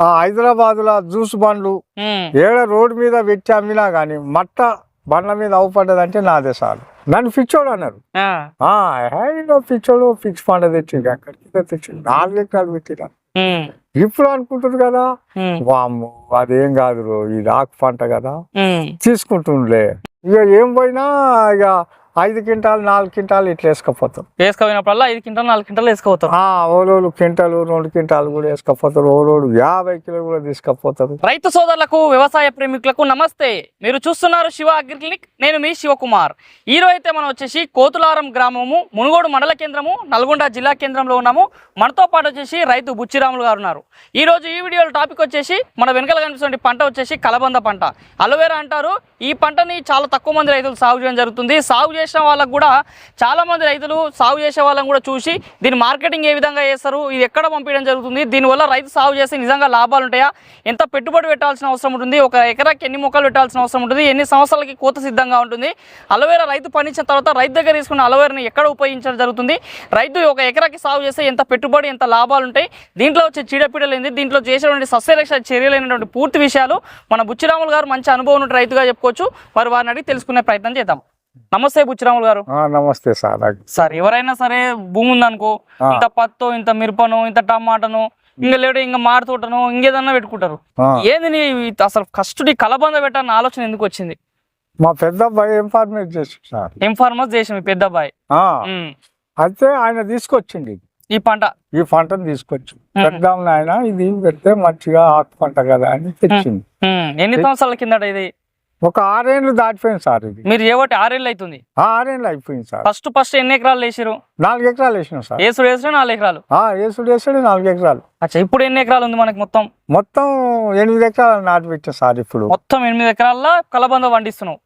ఆ హైదరాబాద్లో జ్యూస్ బండ్లు ఏడ రోడ్డు మీద పెట్టి అమ్మినా గానీ మట్ట బండ్ల మీద అవుపడ్డదంటే నాదే సార్ నన్ను పిచ్చోడు అన్నారు. పిచ్చోడు ఫిక్స్ పంట తెచ్చిండు అక్కడికి తెచ్చి నాలుగు ఎకరాలు పెట్టిన ఇప్పుడు అనుకుంటారు కదా? వామ్ము అదేం కాదు రో, ఇది ఆకు పంట కదా? ఉమ్. తీసుకుంటుండే ఇక ఏం పోయినా ఇక ఐదు క్వింటాలు నాలుగు క్వింటాలు ఇట్లా వేసుకపోతాం. వేసుకోపోయినప్పుడల్లా ఐదు క్వింటాలు నాలుగు క్వింటాలు వేసుకోపోతారు. ఓలోడు క్వింటాలు రెండు క్వింటాలు కూడా వేసుకపోతారు. ఓలోడు యాభై కిలో కూడా తీసుకపోతారు. రైతు సోదరులకు వ్యవసాయ ప్రేమికులకు నమస్తే. మీరు చూస్తున్నారు శివ అగ్రి క్లినిక్. నేను మీ శివకుమార్. ఈ రోజు అయితే మనం వచ్చేసి కోతులారం గ్రామము మునుగోడు మండల కేంద్రము నల్గొండ జిల్లా కేంద్రంలో ఉన్నాము. మనతో పాటు వచ్చేసి రైతు బుచ్చిరాములు గారు ఉన్నారు. ఈ రోజు ఈ వీడియోలో టాపిక్ వచ్చేసి మన వెనకాల కనిపిస్తున్న పంట వచ్చేసి కలబంద పంట. అలోవేరా అంటారు. ఈ పంటని చాలా తక్కువ మంది రైతులు సాగు చేయడం జరుగుతుంది. సాగు చేసిన వాళ్ళకు కూడా చాలామంది రైతులు సాగు చేసే వాళ్ళని కూడా చూసి దీని మార్కెటింగ్ ఏ విధంగా చేస్తారు ఇది ఎక్కడ పంపించడం జరుగుతుంది దీనివల్ల రైతు సాగు చేస్తే నిజంగా లాభాలు ఉంటాయా ఎంత పెట్టుబడి పెట్టాల్సిన అవసరం ఉంటుంది ఒక ఎకరాకి ఎన్ని మొక్కలు పెట్టాల్సిన అవసరం ఉంటుంది ఎన్ని సంవత్సరాలకి కోత సిద్ధంగా ఉంటుంది అలోవేరా రైతు పండించిన తర్వాత రైతు దగ్గర తీసుకున్న అలోవేరాని ఎక్కడ ఉపయోగించడం జరుగుతుంది రైతు ఒక ఎకరాకి సాగు చేస్తే ఎంత పెట్టుబడి ఎంత లాభాలు ఉంటాయి దీంట్లో వచ్చే చీడపీడలు ఏంది దీంట్లో చేసేటువంటి సస్యరక్ష చర్యలైనటువంటి పూర్తి విషయాలు మన బుచ్చిరాములు గారు మంచి అనుభవం ఉన్న రైతుగా చెప్పుకోవచ్చు మరి వారిని అడిగి తెలుసుకునే ప్రయత్నం చేద్దాం. నమస్తే బుచ్చిరాములు గారు. నమస్తే సార్. సార్ ఎవరైనా సరే భూమి ఉందనుకో. ఇంత పత్తో ఇంత మిరపను ఇంత టమాటను ఇంకా లేడు ఇంకా మాడి తోటను ఇంకేదన్నా పెట్టుకుంటారు. ఏంది నీ అసలు ఫస్ట్ నీ కలబంద పెట్టాలన్న ఆలోచన ఎందుకు వచ్చింది? మా పెద్ద అబ్బాయి ఇన్ఫార్మేట్ చేసి ఫార్మర్స్ చేసి మీ పెద్ద అబ్బాయి. అయితే ఆయన తీసుకొచ్చింది. ఈ పంట? ఈ పంటను తీసుకొచ్చి. పెద్దాం ఆయన ఇది పెడితే మంచిగా ఆకు పంట కదా అని తెచ్చింది. ఎన్ని సంవత్సరాల కిందట ఇది? ఒక ఆరేళ్ళు దాటిపోయింది సార్ ఇది. మీరు ఏవటి ఆరేళ్ళు అవుతుంది ఆరేళ్ళు అయిపోయింది సార్. ఫస్ట్ ఫస్ట్ ఎన్ని ఎకరాలు వేసిరు నాలుగు ఎకరాలు వేసినాం సార్. ఏసుడు వేసుడు నాలుగు ఎకరాలు? ఆ, వేసుడు నాలుగు ఎకరాలు. అచ్చా ఇప్పుడు ఎన్ని ఎకరాలు ఉంది మనకి మొత్తం? మొత్తం ఎనిమిది ఎకరాలు నాటు పెట్టా సార్ ఇప్పుడు. మొత్తం ఎనిమిది ఎకరాల్లో కలబంద పండిస్తున్నావు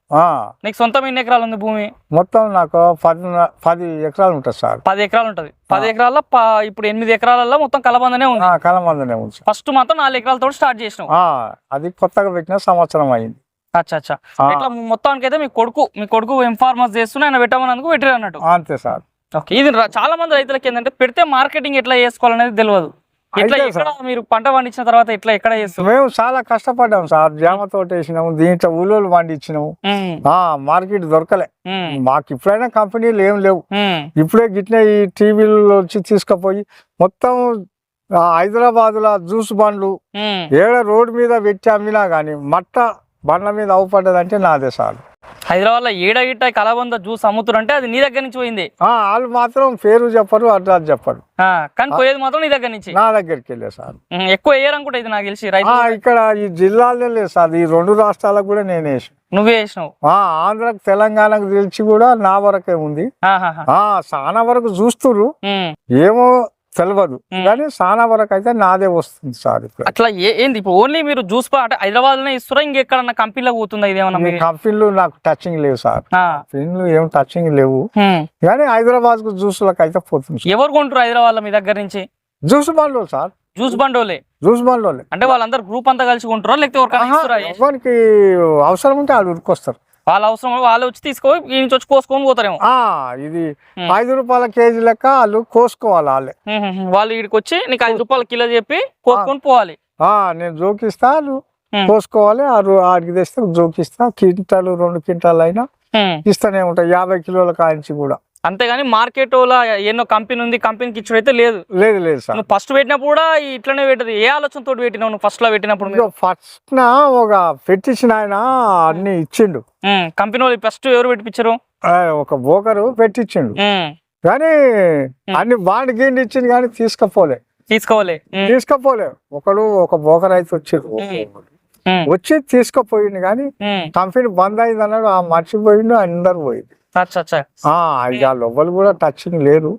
నీకు సొంతం ఎన్ని ఎకరాలు ఉంది భూమి? మొత్తం నాకు పది పది ఎకరాలు ఉంటుంది సార్. పది ఎకరాలు ఉంటుంది. పది ఎకరాల్లో ప- ఇప్పుడు ఎనిమిది ఎకరాలలో మొత్తం కలబందనే ఉంది. ఆ, కలమందనే ఉంది ఫస్ట్ మాత్రం నాలుగు ఎకరాలతో స్టార్ట్ చేసినావు ఆ, అది కొత్తగా పెట్టిన సంవత్సరం అయింది. అచ్చా అచ్చా. ఇట్లా మొత్తానికి అయితే మీ కొడుకు మీ కొడుకు ఏం ఫార్మర్స్ చేస్తున్నా ఆయన పెట్టమన్నందుకు పెట్టారు అన్నట్టు? అంతే సార్. ఓకే ఇది చాలా మంది రైతులకి ఏంటంటే పెడితే మార్కెటింగ్ ఎట్లా చేసుకోవాలనేది తెలియదు. మీరు పంట పండించిన తర్వాత ఎట్లా ఎక్కడ చేస్తారు? మేము చాలా కష్టపడ్డాం సార్. జామ తోట వేసినాము దీంట్లో ఉలోలు పండించినాము. ఆ మార్కెట్ దొరకలే. మాకు ఇప్పుడైనా కంపెనీలు ఏం లేవు. ఇప్పుడే గిట్నే ఈ టీవీలో వచ్చి తీసుకుపోయి మొత్తం హైదరాబాద్లో జ్యూస్ బండ్లు. ఏడ రోడ్డు మీద పెట్టి అమ్మినా గానీ మట్ట బండ్ల మీద అవుపడ్డదంటే నాదే సార్ హైదరాబాద్లో ఏడ గిట్ట కలబంద జ్యూస్ అమ్ముతురంటే అది నీ దగ్గర నుంచి పోయింది? వాళ్ళు మాత్రం పేరు చెప్పరు అడ్రస్ చెప్పరు. కానీ పోయేది మాత్రం నీ దగ్గర నుంచి? నా దగ్గరికి వెళ్ళే సార్ ఎక్కువ వేయరనుకుంటా ఇది నాకు తెలిసి ఇక్కడ ఈ జిల్లాలో లేదు సార్ ఈ రెండు రాష్ట్రాలకు కూడా నేను వేసి నువ్వే వేసినావు? ఆ, ఆంధ్రకు తెలంగాణకు తెలిసి కూడా నా వరకే ఉంది. చాలా వరకు చూస్తుర్రు. ఉమ్. ఏమో తెలియదు. కానీ చాలా వరకు అయితే నాదే వస్తుంది సార్ ఇప్పుడు. అట్లా ఏంది ఇప్పుడు ఓన్లీ మీరు జ్యూస్ అంటే హైదరాబాద్లోనే ఇస్తారా? ఇంకెక్కడన్నా కంపెనీలో పోతుందా ఇదేమన్నా కంపెనీలు నాకు టచింగ్ లేవు సార్. కంపెనీలు ఏం టచింగ్ లేవు. కానీ హైదరాబాద్కు జ్యూస్లకు అయితే పోతుంది. ఎవరు కొంటారు హైదరాబాద్ మీ దగ్గర నుంచి? జ్యూస్ బండ్లు సార్. జ్యూస్ బండోలే జ్యూస్ బండ్లు అంటే వాళ్ళందరూ గ్రూప్ అంతా కలిసి కొంటారా? లేకపోతే ఎవరికి అవసరం ఉంటే వాళ్ళు ఉరికొస్తారు. వాళ్ళ అవసరం వాళ్ళు వచ్చి తీసుకో ఈ నుంచి వచ్చి కోసుకొని పోతారేమో ఆ ఇది. ఐదు రూపాయల కేజీ లెక్క వాళ్ళు కోసుకోవాలి వాళ్ళే. వాళ్ళు ఇక్కడికి వచ్చి నీకు ఐదు రూపాయలు కిలో చెప్పి కోసుకొని పోవాలి ఆ నేను జోకిస్తా. కోసుకోవాలి ఆడికి తెస్తే జోకిస్తా క్వింటాలు రెండు క్వింటాలు అయినా. ఇస్తూనే ఉంటాయి యాభై కిలోల కాయించి కూడా అంతేగాని మార్కెట్ ఎన్నో కంపెనీ ఉంది కంపెనీకి ఇచ్చుడు అయితే లేదు. లేదు లేదు సార్. నువ్వు ఫస్ట్ పెట్టినప్పుడు కూడా ఇట్లనే పెట్టదు. ఏ ఆలోచనతో పెట్టినావు నువ్వు ఫస్ట్లో పెట్టినప్పుడు? ఫస్ట్ నా ఒక పెట్టించిన ఆయన అన్ని ఇచ్చిండు. కంపెనీ వాళ్ళు ఫస్ట్ ఎవరు పెట్టించారు ఒక బోకరు పెట్టించిండు కానీ అన్ని బాండ్ గిండి ఇచ్చింది కానీ తీసుకపోలే. తీసుకోవాలి. తీసుకపోలే. ఒకడు ఒక బోకర్ అయితే వచ్చిండు ఉమ్, వచ్చి తీసుకుపోయిండు కానీ. కంపెనీ బంద్ అయింది అన్నాడు ఆ మర్చిపోయిండు అందరు పోయింది. ఇక లోపల కూడా టచింగ్ లేదు.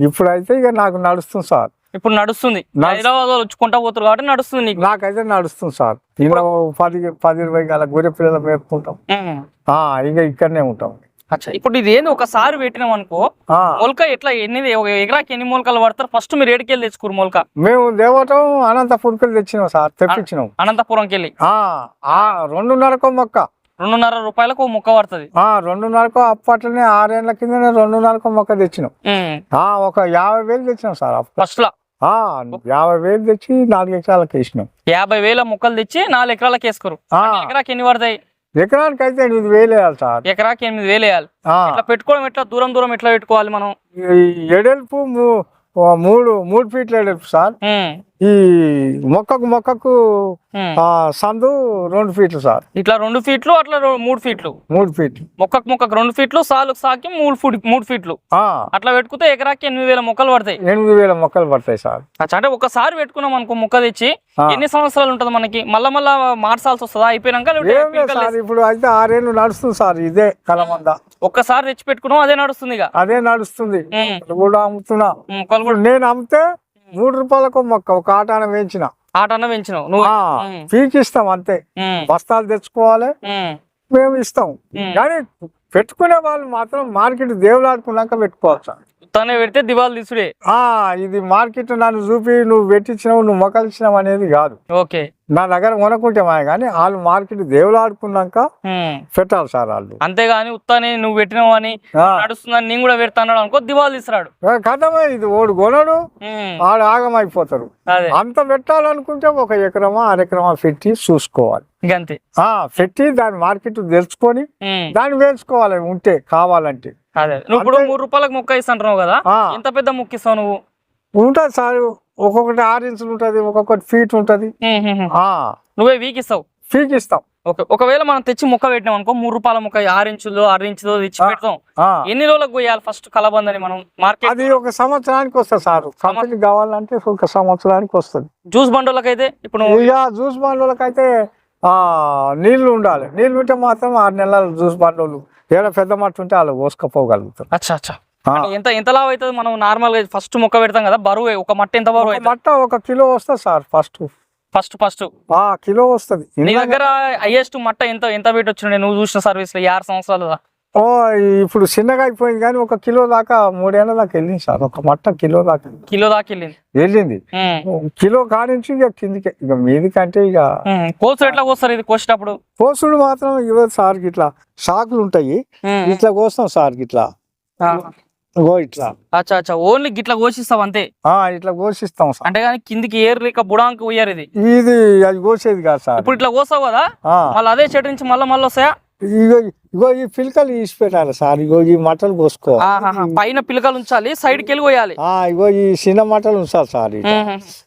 ఇప్పుడైతే ఇక నాకు నడుస్తుంది సార్. ఇప్పుడు నడుస్తుంది. నడుస్తు- హైదరాబాద్ వాళ్ళు వచ్చుకుంటా పోతారు కాబట్టి నడుస్తుంది నీకు. నాకైతే నడుస్తుంది సార్. ఇలా పది పది ఇరవై గల గొర్రె పిల్లలు మేపుకుంటాం. ఇక ఇక్కడనే ఉంటాం. అచ్చా. ఇప్పుడు ఇది ఏంది? ఒకసారి పెట్టినాం అనుకో మొలక ఎట్లా ఎన్ని ఎకరాకి ఎన్ని మొలకలు పడతారు? ఫస్ట్ మీరు ఏడుకెళ్ళి తెచ్చుకోరు మొలక. మేము దేవటం అనంతపురికి తెచ్చినాం సార్. తెప్పించినాం. అనంతపురంకి వెళ్ళి రెండున్నరకు మొక్క. రెండున్నర రూపాయలకు ముక్క పడుతుంది. రెండున్నరకు అప్పట్లోనే ఆరేళ్ళ కిందనే రెండున్నరకు మొక్క తెచ్చినాం. ఒక యాభై వేలు తెచ్చినాం సార్ ఫస్ట్ లా? యాభై వేలు తెచ్చి నాలుగు ఎకరాలకు వేసినాం. యాభై వేల మొక్కలు తెచ్చి నాలుగు ఎకరాలకు వేసుకోరు. ఆ, ఎకరాకి ఎన్ని పడతాయి? ఎకరానికి అయితే ఎనిమిది వేలు వేయాలి సార్. ఎకరాకి ఎనిమిది వేలు వేయాలి. ఇట్లా పెట్టుకోవడం ఎట్లా? దూరం దూరం ఎట్లా పెట్టుకోవాలి మనం? ఎడల్పు మూడు మూడు ఫీట్ల ఎడల్పు సార్. ఈ మొక్కకు మొక్కకు సందు రెండు ఫీట్లు సార్. ఇట్లా రెండు ఫీట్లు అట్లా మూడు ఫీట్లు. మూడు ఫీట్లు. మొక్కకు మొక్కకు రెండు ఫీట్లు సాలుకు సాకి మూడు ఫీట్ మూడు ఫీట్లు. అట్లా పెట్టుకుంటే ఎకరాకి ఎనిమిది వేల మొక్కలు పడతాయి. ఎనిమిది వేల మొక్కలు పడతాయి సార్. అంటే ఒకసారి పెట్టుకున్నాం అనుకో మొక్క తెచ్చి. ఎన్ని సంవత్సరాలు ఉంటుంది మనకి? మళ్ళా మళ్ళా మార్చాల్సి వస్తుందా? అయిపోయినాక ఇప్పుడు అయితే ఆరేళ్ళు నడుస్తుంది సార్ ఇదే కలమంద. ఒక్కసారి తెచ్చి పెట్టుకున్నాం అదే నడుస్తుంది అదే నడుస్తుంది. కూడా అమ్ముతున్నా. నేను అమ్మితే మూడు రూపాయలకు మొక్క ఒక ఆటాన వేయించిన. ఆట అన్న పెంచినావు నువ్వు పీకిస్తాం అంతే. బస్తాలు తెచ్చుకోవాలి మేము ఇస్తాం. కానీ పెట్టుకునే వాళ్ళు మాత్రం మార్కెట్ దేవులాడుకున్నాక పెట్టుకోవాలి సార్ తనే పెడితే దివాలు తీసుడే. ఆ, ఇది మార్కెట్ నన్ను చూపి నువ్వు పెట్టించినావు నువ్వు మొక్కలు ఇచ్చినావు అనేది కాదు. ఓకే. నా దగ్గర కొనుక్కుంటే మా కానీ వాళ్ళు మార్కెట్ దేవులాడుకున్నాక ఉమ్. పెట్టాలి సార్ వాళ్ళు. అంతేగాని ఉత్తాని నువ్వు పెట్టినావు అని నడుస్తుందని నేను కూడా పెడతాను అనుకో దివాలు తీసురాడు. కథమే ఇది. ఓడు కొనడు ఆడు ఆగమైపోతారు అంత పెట్టాలనుకుంటే ఒక ఎకరమా అరెకరమా పెట్టి చూసుకోవాలి. అంతే. ఆ పెట్టి దాని మార్కెట్ తెలుసుకొని దాన్ని వేసుకోవాలి ఉంటే కావాలంటే. అదే. నువ్వు ఇప్పుడు మూడు రూపాయలకు మొక్క ఇస్తుంటున్నావు కదా ఎంత పెద్ద మొక్క ఇస్తావు నువ్వు? ఉంటుంది సార్ ఒక్కొక్కటి ఆరు ఇంచులు ఉంటుంది ఒక్కొక్కటి ఫీట్ ఉంటుంది. నువ్వే వీక్ ఇస్తావు? ఫీట్ ఇస్తాం. ఓకే ఒకవేళ మనం తెచ్చి మొక్క పెట్టినాం అనుకో మూడు రూపాయల మొక్క ఆరు ఇంచులు ఆరు ఇంచులు తెచ్చి. పెడతాం. ఎన్ని రోజులకు పోయాలి ఫస్ట్ కలబందని మనం మార్కెట్? అది ఒక సంవత్సరానికి వస్తుంది సార్. కంపెనీ కావాలంటే ఒక సంవత్సరానికి వస్తుంది. జ్యూస్ బండోళ్ళకి అయితే ఇప్పుడు జ్యూస్ అయితే ఆ నీళ్ళు ఉండాలి. నీళ్ళు ఉంటే మాత్రం ఆరు నెలల జ్యూస్ బండ్లు ఏడ పెద్ద మట్టు ఉంటే వాళ్ళు అచ్చా అచ్చా. అంటే ఎంత ఎంత లావు అవుతుంది? మనం నార్మల్గా ఫస్ట్ మొక్క పెడతాం కదా బరువు ఒక మట్ట ఎంత బరువు మట్ట ఒక కిలో వస్తుంది సార్ ఫస్ట్ ఫస్ట్ ఫస్ట్ ఆ కిలో వస్తుంది. నీ దగ్గర హైయెస్ట్ మట్ట ఎంత ఎంత వెయిట్ వచ్చిండే? నువ్వు చూసిన సర్వీస్లో ఈ ఆరు సంవత్సరాలు ఓ ఇప్పుడు చిన్నగా అయిపోయింది కానీ ఒక కిలో దాకా మూడేళ్ళ దాకా వెళ్ళింది సార్. ఒక మట్ట కిలో దాకా కిలో దాకా వెళ్ళింది. వెళ్ళింది. కిలో కానించి ఇక కిందికి ఇక మీదికంటే ఇక ఉమ్. కోసు ఎట్లా కోస్తారు ఇది కోసేటప్పుడు? కోసుడు మాత్రం ఇవ్వదు సార్ ఇట్లా. షాకులు ఉంటాయి. ఇట్లా కోస్తాం సార్ ఇట్లా. ఇట్లా. అచ్చా అచ్చా. ఓన్లీ గిట్లా కోసిస్తావు అంతే. ఇట్లా కోసిస్తాం సార్. అంటే కానీ కిందికి ఏరు లేక బుడాంకి పోయారు ఇది. ఇది అది కోసేది కాదు సార్. ఇప్పుడు ఇట్లా కోసావు కదా మళ్ళీ అదే చెట్టు నుంచి మళ్ళీ మళ్ళీ వస్తాయా? ఇగో ఇగో ఈ పిలకలు తీసి పెట్టాలి సార్. ఇగో ఈ మటలు పోసుకోవాలి ఆహాహా. పైన పిలకలు ఉంచాలి సైడ్కి వెళ్ళి పోయాలి ఆ ఇగో ఈ చిన్న మటలు ఉంచాలి సార్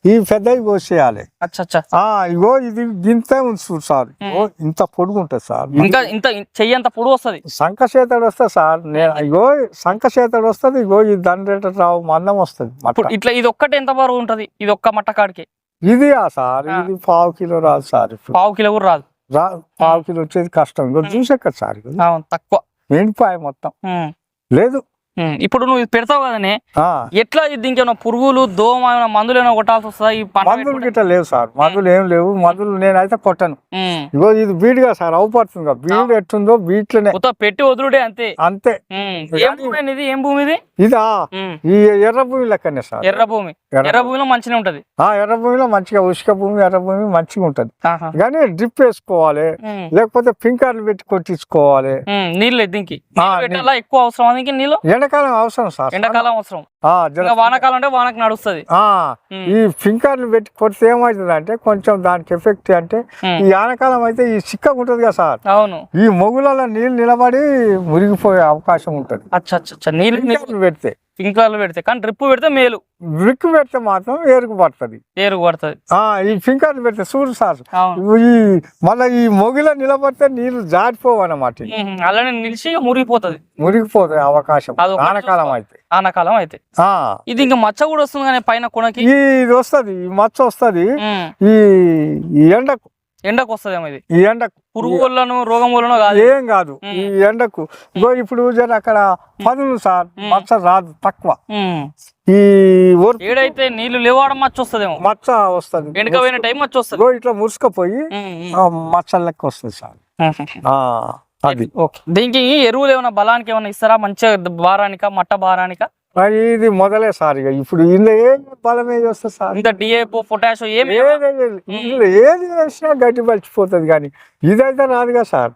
ఈ పెద్దవి కోసేయాలి. అచ్చా అచ్చా ఆ ఇగో ఇది గింతే ఉంచు సార్. ఇగో ఇంత పొడుగు ఉంటుంది సార్. ఇంకా ఇంత చెయ్యి అంత పొడి వస్తుంది. శంఖ చేతడు వస్తుంది సార్. నేను ఇగో శంఖ చేతడు వస్తుంది ఇగో ఈ దండ్రేట రావు మందం వస్తుంది ఇప్పుడు ఇట్లా ఇది ఒక్కటి ఎంత బరువు ఉంటది? ఇది ఒక్క మట్ట కాడికి. ఇది ఆ. సార్. ఇది పావు కిలో రాదు సార్ ఇప్పుడు. పావు కిలో కూడా రాదు. రా పావు కిలో వచ్చేది కష్టం. ఇగో చూసాక సార్. అవును, తక్కువ. ఎండిపోయి మొత్తం. లేదు. ఇప్పుడు నువ్వు ఇది పెడతావు కదనే? ఎట్లా ఇది దీనికి ఏమైనా పురుగులు దోమ ఏమైనా మందులు ఏమైనా కొట్టాల్సి వస్తుందా ఈ మందులు? గిట్ట లేవు సార్. మందులు ఏం లేవు. మందులు నేనైతే కొట్టను. ఇగో ఇది బీడ్గా సార్ అవుపడుతుంది బీడ్ ఎట్టుందో బీట్లనే పెట్టి వదులుడే అంతే. అంతే. ఏం భూమి ఇది? ఏం భూమి ఇది? ఇదా. ఈ ఎర్ర భూమి లెక్కనే సార్. ఎర్ర భూమి. ఎర్ర భూమిలో మంచిగా ఉంటది. ఆ ఎర్ర భూమిలో మంచిగా ఉసుక భూమి ఎర్ర భూమి మంచిగా ఉంటది. కానీ డ్రిప్ వేసుకోవాలి. లేకపోతే పింకర్లు పెట్టి కొట్టించుకోవాలి. నీళ్ళు దీనికి. ఎక్కువ అవసరం నీళ్ళు? ఎండాకాలం అవసరం సార్. ఎండాకాలం అవసరం. వానాకాలం అంటే వానకు నడుస్తుంది. ఆ, ఈ ఫింకర్లు పెట్టి కొడితే ఏమవుతుంది అంటే కొంచెం దానికి ఎఫెక్ట్ అంటే ఈ ఆనకాలం అయితే ఈ చిక్కగా ఉంటుంది కదా సార్. అవును. ఈ మొగులలో నీళ్ళు నిలబడి మురిగిపోయే అవకాశం ఉంటుంది. అచ్చా నీళ్ళు ఫింకర్లు పెడితే. పింకర్లు పెడితే. కానీ డ్రిప్ పెడితే మేలు. బ్రిక్ పెడితే మాత్రం ఏరుకు పడుతుంది. ఏరు పడుతుంది. ఆ ఈ ఫింకర్లు పెడితే చూడు సార్. ఈ మళ్ళీ ఈ మొగిలో నిలబడితే నీళ్ళు జారిపోవు అన్నమాట ఉమ్. అలానే నిలిచి మురిగిపోతుంది. మురిగిపోతాయి అవకాశం. ఆనకాలం అయితే. ఆనాకాలం అయితే. ఇది ఇంకా మచ్చ కూడా వస్తుంది కానీ పైన కొనకి. ఇది వస్తుంది ఈ మచ్చ వస్తుంది. ఈ ఎండకు. ఎండకు వస్తుందేమో ఇది. ఈ ఎండకు. పురుగు వల్లను రోగం వల్లనో కాదు ఏం కాదు ఈ ఎండకు. ఇగో ఇప్పుడు జర అక్కడ పదులు సార్ మచ్చ రాదు తక్కువ. ఈ ఏడైతే నీళ్ళు లేవాడం మచ్చ వస్తుందేమో. మచ్చ వస్తుంది. వెనుక పోయిన టైం మచ్చ వస్తుంది. ఇట్లా. ఆ, మచ్చ లెక్క వస్తుంది సార్. అది. ఓకే దీనికి ఎరువులు ఏమైనా బలానికి ఏమైనా ఇస్తారా? మంచిగా భారానిక మట్ట భారానిక ఇది మొదలే సార్ ఇక. ఇప్పుడు ఇందులో ఏం బలం ఏది వస్తుంది సార్? ఇంత డిఏపో పొటాషో ఏమి ఏది ఇందులో ఏది వేసినా గట్టి పలిచిపోతుంది కానీ ఇదైతే రాదుగా సార్.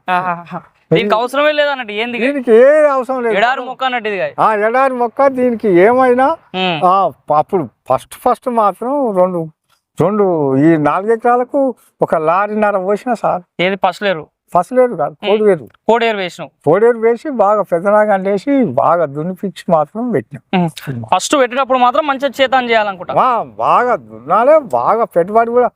దీనికి అవసరమే లేదన్నట్టు ఏంది? దీనికి ఏ అవసరం లేదు. ఎడారి మొక్క అన్నట్టు ఇది. ఆ ఎడారి మొక్క దీనికి ఏమైనా అప్పుడు ఫస్ట్ ఫస్ట్ మాత్రం రెండు రెండు ఈ నాలుగు ఎకరాలకు ఒక లారీన్నర పోసిన సార్. ఏది పసలేరు? ఫసలేరు కాదు కోడివేరు కోడేరు వేసినావు. కోడేరు వేసి బాగా పెద్దనాగా వేసి బాగా దున్నిపించి మాత్రం పెట్టినాం. ఫస్ట్ పెట్టినప్పుడు మాత్రం మంచిగా చేతాన్ చేయాలనుకుంటా. బాగా దున్నాలే బాగా పెట్టుబడి కూడా.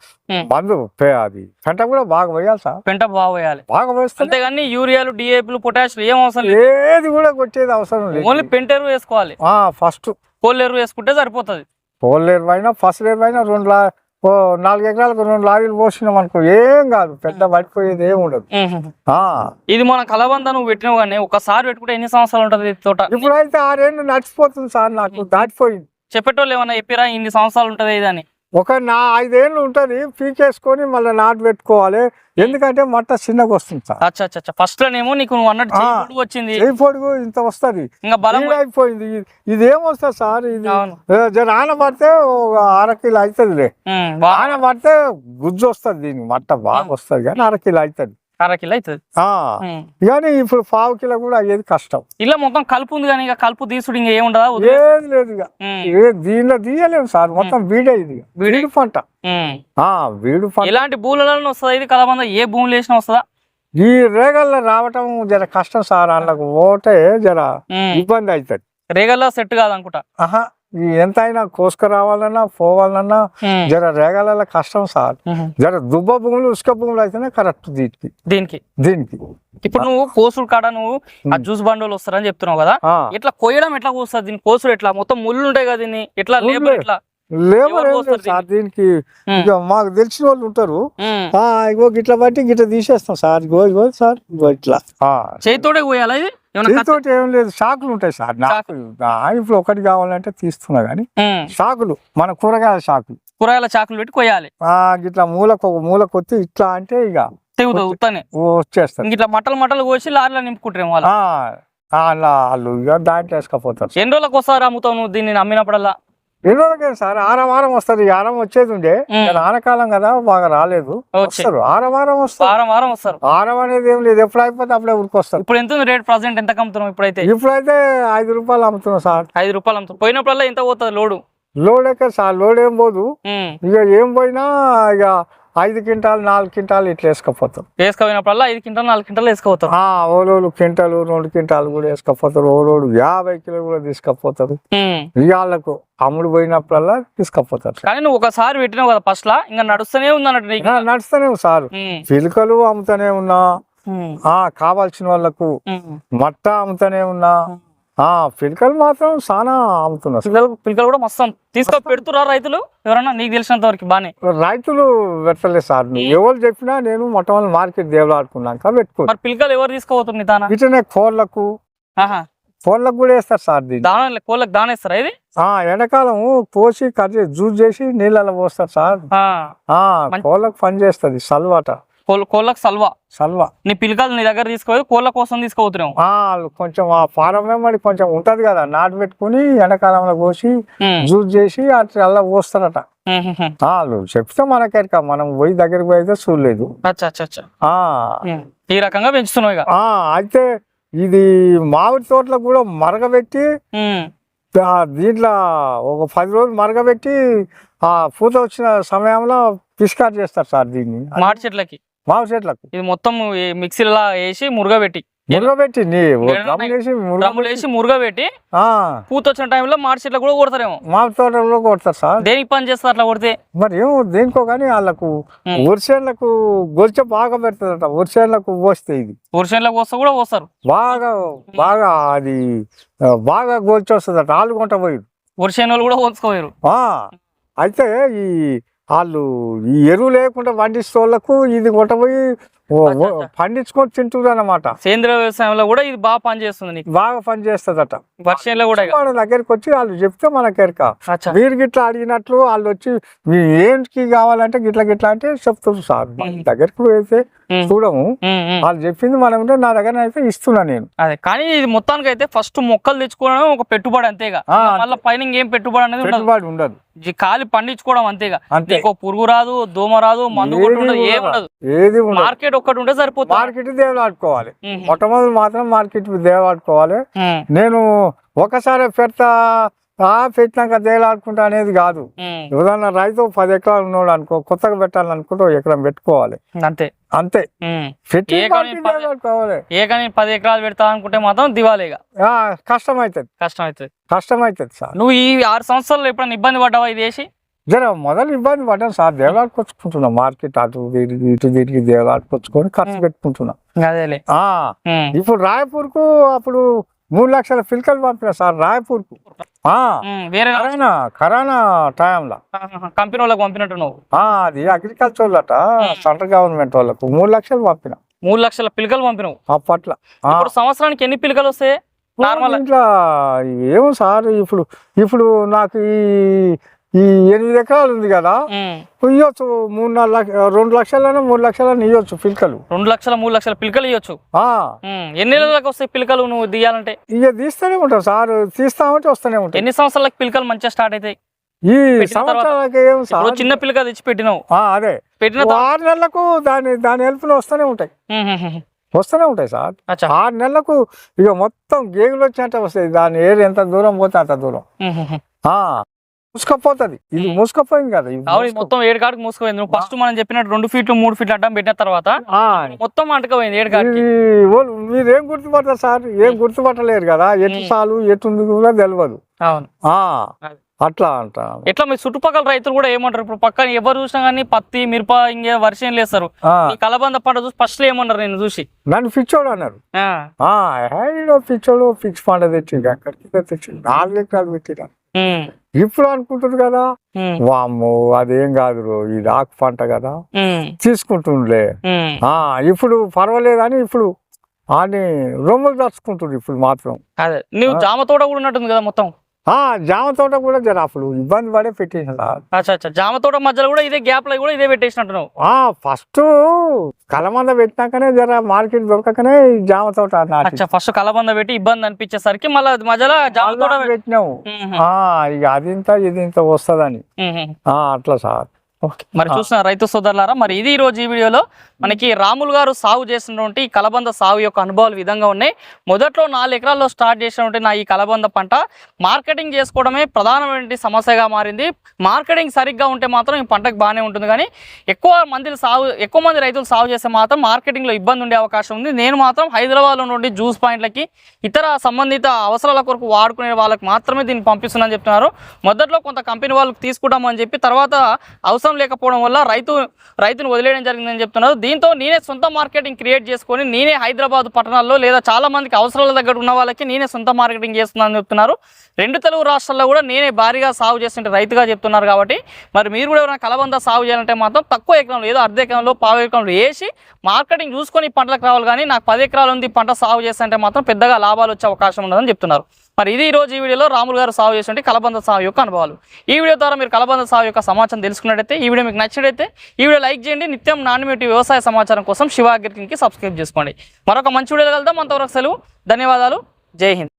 మందు అది పెంట కూడా బాగా పోయాలి సార్. పెంట బాగా వేయాలి బాగా పోస్తే అంతేగాని యూరియాలు డిఏపీలు పొటాషియం ఏం అవసరం లేదు. ఏది కూడా కొట్టేది అవసరం లేదు. ఓన్లీ పెంట ఎరువు వేసుకోవాలి. ఆ ఫస్ట్ కోళ్ళు ఎరువు వేసుకుంటే సరిపోతుంది. పోలేరు అయినా ఫస్ట్ లేరు అయినా రెండు లా ఓ నాలుగు ఎకరాలకు రెండు లారీలు పోసినాం అనుకో ఏం కాదు పెద్ద పడిపోయేది ఏం ఉండదు. ఆ. ఇది మన కలబంద నువ్వు పెట్టినావు కానీ ఒకసారి పెట్టుకుంటే ఎన్ని సంవత్సరాలు ఉంటుంది తోట? ఇప్పుడైతే ఆరేళ్ళు నడిచిపోతుంది సార్ నాకు దాటిపోయింది. చెప్పేటోళ్ళు ఏమన్నా చెప్పిరా ఇన్ని సంవత్సరాలు ఉంటుంది ఇది అని? ఒక నా ఐదేళ్ళు ఉంటుంది పీకేసుకొని మళ్ళీ నాటు పెట్టుకోవాలి. ఎందుకంటే మట్ట చిన్నగా వస్తుంది సార్. అచ్చా అచ్చా అచ్చా. ఫస్ట్ లోనేమో నీకు నువ్వు అన్నట్టు పొడుగు వచ్చింది. పొడుగు ఇంత వస్తుంది. ఇంకా బలం అయిపోయింది. ఇది ఏం వస్తుంది సార్? ఇది ఆన పడితే ఒక అర కిలో అవుతుంది ఉమ్, బా- ఆన పడితే గుజ్జు వస్తుంది దీనికి. మట్ట బాగా వస్తుంది కానీ అర కిలో అవుతుంది అర కిలో అవుతుంది. కానీ ఇప్పుడు పావు కిలో కూడా అయ్యేది కష్టం. ఇలా మొత్తం కలుపు ఉంది కానీ ఇక కలుపు తీసుడు ఇంకా ఏముండదా ఏది లేదు ఇక. దీనిలో తీయలేము సార్. మొత్తం వీడే ఇది. వీడే? పంట. ఆ వీడు పంట. ఎలాంటి భూములలో వస్తుందా? ఇది కలబంద ఏ భూములు వేసినా వస్తుందా? ఈ రేగల్లో రావటం జర కష్టం సార్. అందులోకి పోతే జర. ఇబ్బంది అవుతుంది. రేగల్లో సెట్ కాదనుకుంటా. ఆహా. ఎంత అయినా కోసుకు రావాలన్నా పోవాలన్నా. జర రేగల కష్టం సార్. జర దుబ్బ భూములు ఉసుక భూములు అయితేనే కరెక్ట్ దీనికి. దీనికి? దీనికి. ఇప్పుడు నువ్వు కోసుడు కాడ నువ్వు ఆ జ్యూస్ బండోలు వస్తారని చెప్తున్నావు కదా. ఇట్లా కోయడం ఎట్లా కోస్తుంది దీని కోసుడు ఎట్లా? మొత్తం ముళ్ళు ఉంటాయి కదా దీన్ని? ఎట్లా. లేబర్ ఎట్లా? లేబర్ ఏం లేదు సార్ దీనికి. ఇక మాకు తెలిసిన వాళ్ళు ఉంటారు. ఇగో గిట్ల బట్టి గిట్ల తీసేస్తాం సార్. ఇగో ఇగో సార్ ఇగో ఇట్లా. ఆ. చేతితోటే ఇది? కత్తి- దీంతోటి ఏం లేదు. షాకులు ఉంటాయి సార్. నాకు ఇప్పుడు ఒకటి కావాలంటే తీస్తున్నా కానీ ఉమ్. షాకులు మన కూరగాయల షాకులు. కూరగాయల చాకులు పెట్టి కొయ్యాలి. ఆ గిట్ల మూలకు ఒక మూలకు వచ్చి ఇట్లా అంటే ఇక ఇట్లా మట్టలు మట్టలు కోసి లారీలో వాళ్ళు. అలా వాళ్ళు ఇక దాంట్లో వేసుకపోతారు. ఎన్ని రోజులకు ఒకసారి అమ్ముతావు నువ్వు దీన్ని అమ్మినప్పుడల్లా రోజులకే సార్? ఆరం వారం వస్తారు ఈ ఆరం వచ్చేది ఉండే. ఆనకాలం కదా బాగా రాలేదు. వస్తారు. ఆరం వారం వస్తారు. వారం వారం వస్తారు. ఆరం అనేది ఏం లేదు. ఎప్పుడు అయిపోతే అప్పుడే ఊరికొస్తారు. ఇప్పుడు ఎంత రేట్ ప్రజెంట్? ఎంత అమ్ముతున్నావు ఇప్పుడైతే? ఇప్పుడైతే ఐదు రూపాయలు అమ్ముతున్నాం సార్. ఐదు రూపాయలు అమ్ముతావు పోయినప్పుడల్లా ఎంత పోతుంది లోడు? లోడ్ ఎక్కడ సార్. లోడ్ ఏం పోదు. ఇక ఏం పోయినా ఇక ఐదు క్వింటాలు నాలుగు క్వింటాలు ఇట్లా వేసుకపోతారు వేసుకోపోయినప్పుడల్లా ఐదు క్వింటాలు నాలుగు క్వింటాలు వేసుకోపోతావు ఆ ఓలోడు క్వింటాలు రెండు క్వింటాలు కూడా వేసుకపోతారు ఓలోడు యాభై కిలోలు కూడా తీసుకపోతారు. ఇవాళ్ళకు అమ్ముడు పోయినప్పుడల్లా తీసుకపోతారు. కానీ నువ్వు ఒకసారి పెట్టినావు కదా ఫస్ట్ లా ఇంకా నడుస్తూనే ఉంది అన్నట్టు నడుస్తూనే సార్. పిలకలు అమ్ముతానే ఉన్నా. ఆ కావాల్సిన వాళ్ళకు. మట్ట అమ్ముతానే ఉన్నా పిలకలు మాత్రం చాలా అమ్ముతున్నారు. పిల్లలు పిల్లలు కూడా మస్తు తీసుకో పెడుతురా రైతులు? ఎవరన్నా నీకు తెలిసినంత వరకు బానే. రైతులు పెట్టలేదు సార్. ఎవరు చెప్పినా నేను మొట్టమొదటి మార్కెట్ దేవులాడుకున్నాక పెట్టుకో మరి పిల్లలు ఎవరు తీసుకోపోతుంది తాన ఇటనే కోళ్ళకు. ఆహా. కోళ్ళకు కూడా వేస్తారు సార్ దీన్ని. దాన కోళ్ళకి దానేస్తారా ఇది? ఆ ఎండాకాలం కట్ చేసి జ్యూస్ చేసి నీళ్ళలో పోస్తారు సార్. కోళ్ళకు పని చేస్తుంది సల్వాట. కోళ్ళకి సల్వా. సల్వా. నీ పిల్లకాయలు నీ దగ్గర తీసుకోవాలి కోళ్ళ కోసం తీసుకోపోతున్నావు. వాళ్ళు కొంచెం ఆ ఫారం వెంబడి కొంచెం ఉంటది కదా నాటు పెట్టుకుని ఎండాకాలంలో కోసి. జ్యూస్ చేసి అట్లా అలా పోస్తారట. వాళ్ళు చెప్తే మనకెరక మనం పోయి దగ్గరికి పోయి అయితే చూడలేదు. ఈ రకంగా పెంచుతున్నావు అయితే ఇది మామిడి తోటలో కూడా మరగబెట్టి దీంట్లో ఒక పది రోజులు మరగబెట్టి ఆ పూత వచ్చిన సమయంలో పిస్కార్ చేస్తారు సార్ దీన్ని. మామిడి చెట్లకి. మామిడి చెట్లకు? ఇది మొత్తం మిక్సీలో వేసి మురుగబెట్టి మురగబెట్టి వేసి మురుగబెట్టి ఆ, పూత వచ్చిన టైంలో మామిడి చెట్లకు కూడా కొడతారేమో. మామిడి తోటలో కొడతారు సార్. దేనికి పని చేస్తారు అట్లా కొడితే? మరి ఏమో దేనికో కానీ వాళ్ళకు ఉమ్. వరిసేళ్ళకు గొలిచ బాగా పెడుతుందట వరిసేళ్ళకు పోస్తే ఇది. వర్షంలో పోస్తా కూడా పోస్తారు. బాగా బాగా అది బాగా గోల్చి వస్తుందట ఆలు కొంట పోయి వాళ్ళు కూడా పోసుకోలేరు అయితే ఈ వాళ్ళు ఈ ఎరువు లేకుండా పండిస్తే వాళ్ళకు ఇది కొట్టబోయి. పండించుకొని తింటున్నారు అనమాట సేంద్రియ వ్యవసాయంలో కూడా ఇది బాగా పని చేస్తుంది నీకు? బాగా పని చేస్తుందట. వర్షంలో కూడా. వాళ్ళ దగ్గరికి వచ్చి వాళ్ళు చెప్తే మనకి ఎరక అచ్చా. మీరు గిట్లా అడిగినట్లు వాళ్ళు వచ్చి మీ ఏంటికి కావాలంటే గిట్ల గిట్లా అంటే చెప్తారు సార్. మన. దగ్గరికి ఉమ్. చూడము. వాళ్ళు చెప్పింది మనం నా దగ్గర అయితే ఇస్తున్నా నేను. అదే కానీ ఇది మొత్తానికి అయితే ఫస్ట్ మొక్కలు తెచ్చుకోవడం ఒక పెట్టుబడి అంతేగా. మళ్ళీ పైన ఇంకేం పెట్టుబడి అనేది పెట్టుబడి ఉండదు. కాలి పండించుకోవడం అంతేగా. అంతే. నీకు పురుగు రాదు దోమ రాదు మందు ఏది ఉండదు. మార్కెట్ ఒక్కటి ఉంటే సరిపోతుంది. మార్కెట్ దేవలాడుకోవాలి. మొట్టమొదటి మాత్రం మార్కెట్ దేవలాడుకోవాలి నేను ఒకసారి పెడతా ఆ పెట్టినాక దేవలాడుకుంటా అనేది కాదు. ఉదాహరణ రైతు పది ఎకరాలు ఉన్నాడు అనుకో కొత్తగా పెట్టాలనుకుంటే ఎకరం పెట్టుకోవాలి. అంతే. అంతే. పెట్టి ఏ కానీ పది- ఎకరాలు పెడతా అనుకుంటే మాత్రం దివాలేగా కష్టం అవుతుంది కష్టం అవుతుంది కష్టం అవుతుంది సార్. నువ్వు ఈ ఆరు సంవత్సరాలు ఎప్పుడైనా ఇబ్బంది పడ్డావా ఇది వేసి జర మొదలు ఇబ్బంది పడ్డాను సార్. దేవలాడుకొచ్చుకుంటున్నా మార్కెట్ అటు తిరిగి ఇటు తిరిగి దేవలాడుకొచ్చుకొని ఖర్చు. పెట్టుకుంటున్నా. అదేలే. ఇప్పుడు రాయపూర్కు అప్పుడు మూడు లక్షల పిలకలు పంపిన సార్ రాయపూర్కు. ఉమ్, వేరే కరోనా కరోనా టైంలో. కంపెనీ వాళ్ళకి పంపినట్టు నువ్వు అది అగ్రికల్చర్ వాళ్ళట. సెంట్రల్ గవర్నమెంట్ వాళ్ళకు మూడు లక్షలు పంపిన. మూడు లక్షల పిలకలు పంపినావు. అప్పట్లో ఇప్పుడు సంవత్సరానికి ఎన్ని పిలకలు వస్తాయి? నార్మల్ ఇంట్లో ఏమో సార్ ఇప్పుడు ఇప్పుడు నాకు ఈ ఈ ఎనిమిది ఎకరాలు ఉంది కదా ఇవ్వచ్చు మూడు నాలుగు లక్ష రెండు లక్షలైనా మూడు లక్షలైనా ఇవ్వచ్చు పిలకలు. రెండు లక్షల మూడు లక్షల పిలకలు ఇవ్వచ్చు ఎన్ని నెలలకు వస్తాయి పిలకలు నువ్వు దియాలంటే ఇక తీస్తూనే ఉంటాం సార్. తీస్తామంటే వస్తూనే ఉంటాయి ఎన్ని సంవత్సరాలకు పిలకలు మంచిగా స్టార్ట్ అవుతాయి? ఈ సంవత్సరాలకి చిన్న పిలక తెచ్చి పెట్టినావు. అదే. పెట్టిన ఆరు నెలలకు దాని దాని హెల్ప్లు వస్తూనే ఉంటాయి. వస్తూనే ఉంటాయి సార్. అచ్చా. ఆరు నెలలకు ఇక మొత్తం గేగులు వచ్చినట్టే వస్తాయి. దాని ఏరు ఎంత దూరం పోతే అంత దూరం. ఆ. ముసుకపోతుంది. ఇది ముసుకపోయింది కదా మొత్తం ఏడు కాడికి మూసుకుపోయింది. నువ్వు ఫస్ట్ మనం చెప్పినట్టు రెండు ఫీట్లు మూడు ఫీట్లు అడ్డం పెట్టిన తర్వాత మొత్తం అంటకపోయింది ఏడు కాడికి. మీరేం గుర్తుపడతారు సార్? ఏం గుర్తుపట్టలేరు కదా? ఎటు. సాలు ఎటుంది కూడా తెలియదు అవును. అట్లా అంట ఎట్లా మీ చుట్టుపక్కల రైతులు కూడా ఏమంటారు? ఇప్పుడు పక్కన ఎవరు చూసినా కానీ పత్తి మిరప ఇంకే వర్షం లేస్తారు. కలబంద పంట చూసి ఫస్ట్ ఏమన్నారు నేను చూసి? నన్ను పిచ్చోడు అన్నారు. పిచ్చోడు పిక్స్ పంట తెచ్చిండు అక్కడికి తెచ్చి నాలుగు ఎకరాలు పెట్టిన ఇప్పుడు అనుకుంటారు కదా. వామ్మో అదేం కాదు రో, ఇది ఆకు పంట కదా. తీసుకుంటుండే. ఆ ఇప్పుడు పర్వాలేదని ఇప్పుడు అని రొమ్ములు దర్చుకుంటుంది ఇప్పుడు మాత్రం. అదే నువ్వు జామ తోట కూడా ఉన్నట్టుంది కదా మొత్తం. జామ తోట కూడా జర అప్పుడు ఇబ్బంది పడే పెట్టేసిన సార్. అచ్చా అచ్చా. జామ తోట మధ్యలో కూడా ఇదే గ్యాప్లో కూడా ఇదే ఫస్ట్ కలమంద పెట్టినాకనే జర మార్కెట్ దొరకకనే జామ తోట అచ్చా ఫస్ట్ కలబంద పెట్టి ఇబ్బంది అనిపించేసరికి మళ్ళీ మధ్యలో జామ తోట పెట్టినావు. ఇక అది ఇంత ఇది ఇంత వస్తుందని. ఆ అట్లా సార్. మరి చూసిన రైతు సోదరులారా మరి ఇది ఈ రోజు ఈ వీడియోలో మనకి రాములు గారు సాగు చేసినటువంటి ఈ కలబంద సాగు యొక్క అనుభవాలు విధంగా ఉన్నాయి. మొదట్లో నాలుగు ఎకరాల్లో స్టార్ట్ చేసినటువంటి నా ఈ కలబంద పంట మార్కెటింగ్ చేసుకోవడమే ప్రధానమైన సమస్యగా మారింది. మార్కెటింగ్ సరిగ్గా ఉంటే మాత్రం ఈ పంటకు బాగానే ఉంటుంది. కానీ ఎక్కువ మంది సాగు ఎక్కువ మంది రైతులు సాగు చేస్తే మాత్రం మార్కెటింగ్లో ఇబ్బంది ఉండే అవకాశం ఉంది. నేను మాత్రం హైదరాబాద్లో నుండి జ్యూస్ పాయింట్లకి ఇతర సంబంధిత అవసరాల కొరకు వాడుకునే వాళ్ళకి మాత్రమే దీన్ని పంపిస్తున్నాను చెప్తున్నారు. మొదట్లో కొంత కంపెనీ వాళ్ళకి తీసుకుంటామని చెప్పి తర్వాత అవసరం లేకపోవడం వల్ల రైతు రైతును వదిలేయడం జరిగిందని చెప్తున్నారు. దీంతో నేనే సొంత మార్కెటింగ్ క్రియేట్ చేసుకొని నేనే హైదరాబాద్ పట్టణాల్లో లేదా చాలా మందికి అవసరాల దగ్గర ఉన్న వాళ్ళకి నేనే సొంత మార్కెటింగ్ చేస్తున్నానని చెప్తున్నారు. రెండు తెలుగు రాష్ట్రాల్లో కూడా నేనే భారీగా సాగు చేస్తుంటే రైతుగా చెప్తున్నారు కాబట్టి మరి మీరు కూడా ఎవరైనా కలబంద సాగు చేయాలంటే మాత్రం తక్కువ ఎకరంలో ఏదో అర్ధ ఎకరంలో పావు ఎకరంలో వేసి మార్కెటింగ్ చూసుకొని పంటలకు రావాలి కానీ నాకు పది ఎకరాలు ఉంది పంట సాగు చేస్తుంటే మాత్రం పెద్దగా లాభాలు వచ్చే అవకాశం ఉండదని చెప్తున్నారు. మరి ఇది ఈరోజు రోజు ఈ వీడియోలో రాములు గారు సాగు చేసినట్టు కలబంద సాగు యొక్క అనుభవాలు. ఈ వీడియో ద్వారా మీరు కలబంద సాగు యొక్క సమాచారం తెలుసుకున్నట్టయితే ఈ వీడియో మీకు నచ్చినట్టయితే ఈ వీడియో లైక్ చేయండి. నిత్యం నాణ్యమేటి వ్యవసాయ సమాచారం కోసం శివాగ్రికి సబ్స్క్రైబ్ చేసుకోండి. మరొక మంచి వీడియో కలుద్దాం. అంతవరకు సెలవు. ధన్యవాదాలు. జై హింద్.